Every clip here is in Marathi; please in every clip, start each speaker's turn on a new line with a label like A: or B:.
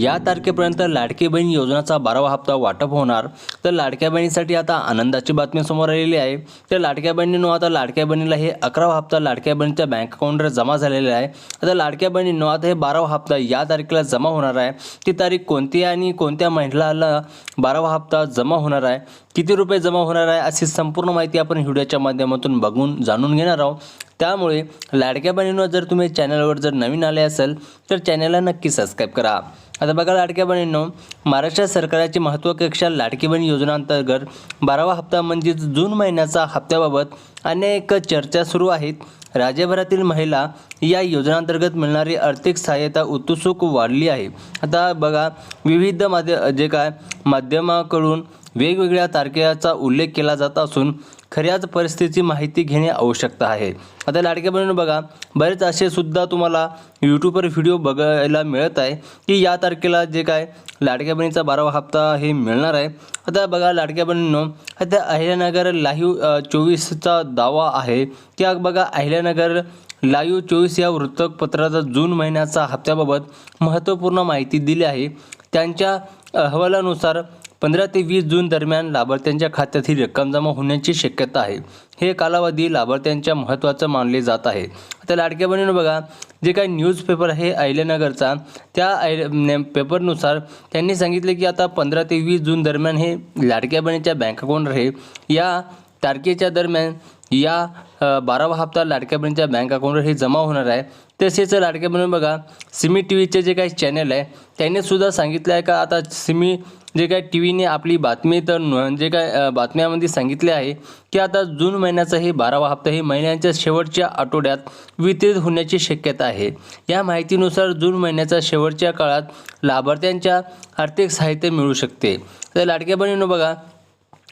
A: या तारखेपर्यंत लाडकी बहीण योजनाचा बारावा हप्ता वाटप होणार. तर लाडक्या बहिणीसाठी आता आनंदाची बातमी समोर आलेली आहे. तर लाडक्या बहिणींनो आता लाडक्या बहिणीला हे अकरावा हप्ता लाडक्या बहिणीच्या बँक अकाउंटवर जमा झालेला आहे. आता लाडक्या बहिणींनो आता हे बारावा हप्ता या तारखेला जमा होणार आहे. ती तारीख कोणती आहे आणि कोणत्या महिलाला बारावा हप्ता जमा होणार आहे? किती रुपये जमा होणार आहे अशी संपूर्ण माहिती आपण व्हिडिओच्या माध्यमातून बघून जाणून घेणार आहोत. त्यामुळे लाडक्या बहिणींवर जर तुम्ही चॅनलवर जर नवीन आले असेल तर चॅनलला नक्की सबस्क्राईब करा. आता बघा लाडक्या बहिणींनो महाराष्ट्र सरकारची महत्त्वाकांक्षा लाडकी बहीण योजनांतर्गत बारावा हप्ता म्हणजेच जून महिन्याचा हप्त्याबाबत अनेक चर्चा सुरू आहेत. राज्यभरातील महिला या योजनांतर्गत मिळणारी आर्थिक सहाय्यता उत्सुक वाढली आहे. आता बघा विविध माध्य जे काय माध्यमाकडून वेगवेगळ्या तारखेचा उल्लेख केला जात असून खऱ्याच परिस्थितीची माहिती घेणे आवश्यकता आहे. आता लाडक्या बहिणी बघा बरेच असे सुद्धा तुम्हाला यूट्यूबवर व्हिडिओ बघायला मिळत आहे की या तारखेला जे काय लाडक्या बहिणीचा बारावा हप्ता हे मिळणार आहे. आता बघा लाडक्या बहिणींनो आता अहिल्यानगर लाईव्ह चोवीसचा दावा आहे की बघा अहिल्यानगर लाईव्ह चोवीस या वृत्तपत्राचा जून महिन्याचा हप्त्याबाबत महत्त्वपूर्ण माहिती दिली आहे. त्यांच्या अहवालानुसार पंधरा ते वीस जून दरम्यान लाभार्थ्यांच्या खात्यात ही रक्कम जमा होण्याची शक्यता आहे. हे कालावधी लाभार्थ्यांच्या महत्त्वाचं मानले जात आहे. आता लाडक्या बहिणीनं बघा जे काही न्यूजपेपर आहे अहिल्यानगरचा त्या आय पेपरनुसार त्यांनी सांगितले की आता पंधरा ते वीस जून दरम्यान हे लाडक्या बहिणीच्या बँक अकाउंट आहे. या तारखेच्या दरम्यान या बारावा हप्ता लाडक्या बहिणीच्या बँक अकाउंटवर हे जमा होणार आहे. तसेच लाडक्या बहिणी बघा सिमी टी व्हीचे जे काही चॅनल आहे त्यांनी सुद्धा सांगितलं आहे का आता सिमी जे काय टी व्हीने आपली बातमी तर न- जे काय बातम्यामध्ये सांगितले आहे की आता जून महिन्याचा हे बारावा हप्ता हे महिन्याच्या शेवटच्या आठवड्यात वितरित होण्याची शक्यता आहे. या माहितीनुसार जून महिन्याच्या शेवटच्या काळात लाभार्थ्यांच्या आर्थिक साहित्य मिळू शकते. तर लाडक्या बहिणीनं बघा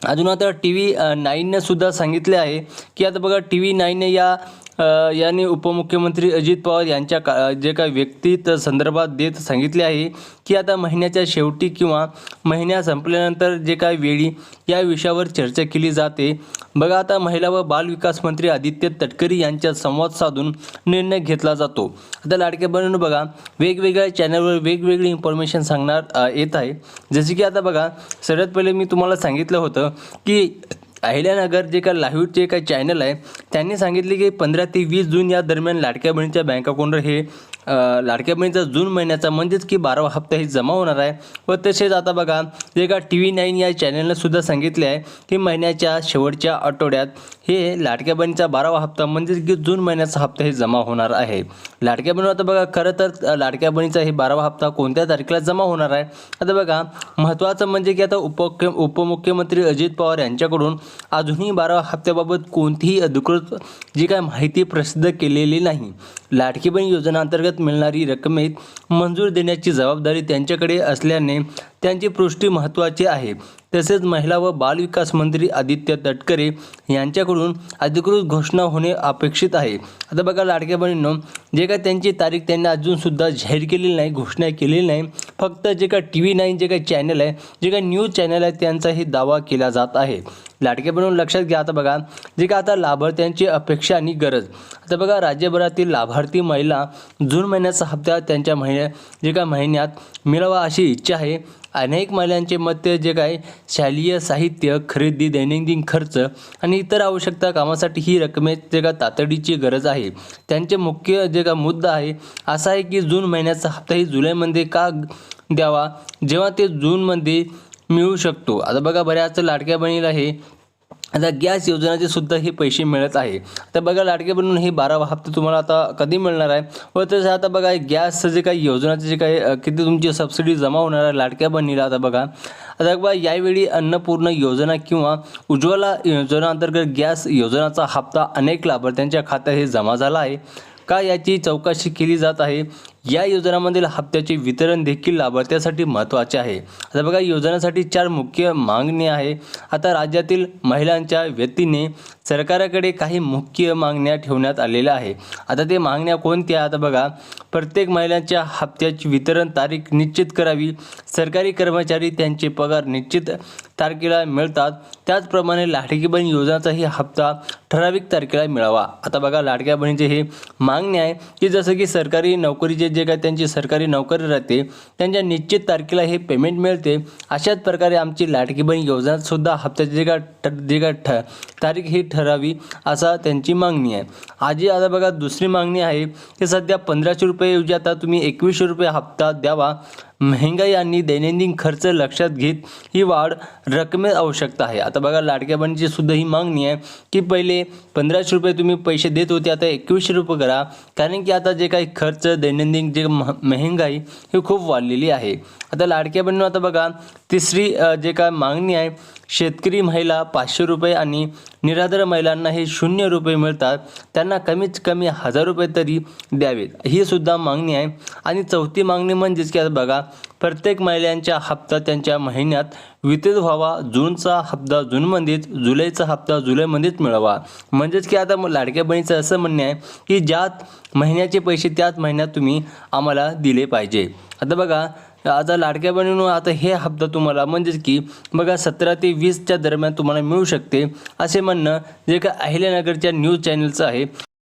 A: अजून आता टी व्ही नाईननं सुद्धा सांगितले आहे की आता बघा टी व्ही नाईनने या यांनी उपमुख्यमंत्री अजित पवार यांच्या का जे काही व्यक्तीत संदर्भात देत सांगितले आहे की आता महिन्याच्या शेवटी किंवा महिन्या संपल्यानंतर जे काही वेळी या विषयावर चर्चा केली जाते. बघा आता महिला व बालविकास मंत्री आदित्य तटकरी यांच्यात संवाद साधून निर्णय घेतला जातो. आता लाडक्या बहिणीनं बघा वेगवेगळ्या चॅनलवर वेगवेगळी इन्फॉर्मेशन सांगणार येत आहे. जसे की आता बघा सगळ्यात पहिले मी तुम्हाला सांगितलं होतं की अहिल्यानगर जे काही लाईव्ह काही चॅनल आहे त्यांनी सांगितले की पंधरा ते वीस जून या दरम्यान लाडक्या बहिणीच्या बँक अकाउंटवर हे लाडक्या बहिणीचा जून महिन्याचा म्हणजेच की बारावा हप्ता हे जमा होणार आहे. व तसेच आता बघा जे का टी व्ही नाईन या चॅनलनं सुद्धा सांगितले आहे की महिन्याच्या शेवटच्या आठवड्यात हे लाडक्या बहिणीचा बारावा हप्ता म्हणजेच की जून महिन्याचा हप्ता हे जमा होणार आहे. लाडक्या बहिणी आता बघा खरं तर लाडक्या बहिणीचा हे बारावा हप्ता कोणत्या तारखेला जमा होणार आहे? आता बघा महत्त्वाचं म्हणजे की आता उपमुख्य उपमुख्यमंत्री अजित पवार यांच्याकडून अजूनही बारावा हप्त्याबाबत कोणतीही अधिकृत जी काय माहिती प्रसिद्ध केलेली नाही. लाडकी बहीण योजना अंतर्गत मिळणारी रकमेत मंजूर देण्याची जबाबदारी त्यांच्याकडे असल्याने त्यांची पुष्टी महत्त्वाची आहे. तसेच महिला व बालविकास मंत्री आदित्य तटकरे यांच्याकडून अधिकृत घोषणा होणे अपेक्षित आहे. आता बघा लाडक्या बहिणींनो जे काय त्यांची तारीख त्यांनी अजूनसुद्धा जाहीर केलेली नाही घोषणा केलेली नाही फक्त जे काय टी व्ही नाईन जे काही चॅनल आहे जे काही न्यूज चॅनल आहे त्यांचाही दावा केला जात आहे. लाटके बनवून लक्षात घ्या आता बघा जे काय आता लाभार्थ्यांची अपेक्षा आणि गरज. आता बघा राज्यभरातील लाभार्थी महिला जून महिन्याचा हप्ता त्यांच्या महिन्या जे काय महिन्यात मिळावा अशी इच्छा आहे अनेक महिलांचे मते जे काय शालेय साहित्य खरेदी दैनंदिन खर्च आणि इतर आवश्यकता कामासाठी ही रकमेचे का तातडीची गरज आहे. त्यांचे मुख्य जे का मुद्दा आहे असा आहे की जून महिन्याचा हप्ताही जुलैमध्ये का द्यावा? जेव्हा ते जूनमध्ये मिळू शकतो. आता बघा बऱ्याच लाडक्या बहिणीला हे आता गॅस योजनाचे सुद्धा हे पैसे मिळत आहे. तर बघा लाडके बनून हे बारावा हप्ता तुम्हाला आता कधी मिळणार आहे? व तसं आता बघा गॅसचं जे काही योजनाचे जे काही किती तुमची सबसिडी जमा होणार आहे लाडक्या बहिणीला आता बघा. आता बघा यावेळी अन्नपूर्ण योजना किंवा उज्ज्वला योजना अंतर्गत गॅस योजनाचा हप्ता अनेक लाभार्थ्यांच्या खात्यात हे जमा झाला आहे. का याची चौकशी केली जात आहे? या योजनामधील हप्त्याचे वितरण देखील लाभार्थ्यासाठी महत्त्वाचे आहे. आता बघा योजनासाठी चार मुख्य मागणी आहे. आता राज्यातील महिलांच्या व्यक्तीने सरकारकडे काही मुख्य मागण्या ठेवण्यात आलेल्या आहे. आता ते मागण्या कोणत्या आता बघा प्रत्येक महिलांच्या हप्त्याची वितरण तारीख निश्चित करावी. सरकारी कर्मचारी त्यांचे पगार निश्चित तारखेला मिळतात. त्याचप्रमाणे लाडकी बहीण योजनाचाही हप्ता ठराविक तारखेला मिळावा. आता बघा लाडक्या बहिणीचे हे मागणी आहे की जसं की सरकारी नोकरीचे जे काय त्यांची सरकारी नोकरी राहते त्यांच्या निश्चित तारखेला हे पेमेंट मिळते. अशाच प्रकारे आमची लाडकी बहीण योजनासुद्धा हप्त्याची जे काय जे काय ठ तारीख ही ठरावी असा त्यांची मागणी आहे. आजी आता बघा दुसरी मागणी आहे की सध्या पंधराशे रुपयेऐवजी आता तुम्ही एकवीसशे रुपये हप्ता द्यावा महंगाई आणि दैनंदिन खर्च लक्षात घेत ही वाढ रकमेत आवश्यकता आहे. आता बघा लाडक्या बहिणीची सुद्धा ही मागणी आहे की पहिले पंधराशे रुपये तुम्ही पैसे देत होते आता एकवीसशे रुपये करा. कारण की आता जे काही खर्च दैनंदिन जे मह महागाई ही खूप वाढलेली आहे. आता लाडक्या बहिणी आता बघा तिसरी जे काय मागणी आहे शेतकरी महिला पाचशे रुपये आणि निराधार महिलांना हे शून्य रुपये मिळतात. त्यांना कमीत कमी हजार रुपये तरी द्यावेत. ही सुद्धा मागणी आहे. आणि चौथी मागणी म्हणजेच की आता बघा प्रत्येक महिलांच्या हप्ता त्यांच्या महिन्यात वितरित व्हावा. जूनचा हप्ता जूनमध्येच जुलैचा हप्ता जुलैमध्येच मिळावा. म्हणजेच की आता मग लाडक्या बहिणीचं असं म्हणणं आहे की ज्यात महिन्याचे पैसे त्याच महिन्यात तुम्ही आम्हाला दिले पाहिजे. आता बघा आता लाडक्या बहिणीनो आता हे हप्ता तुम्हाला म्हणजेच की बघा सतरा ते वीसच्या दरम्यान तुम्हाला मिळू शकते. असे म्हणणं जे का अहिल्यानगरच्या न्यूज चॅनलचं आहे.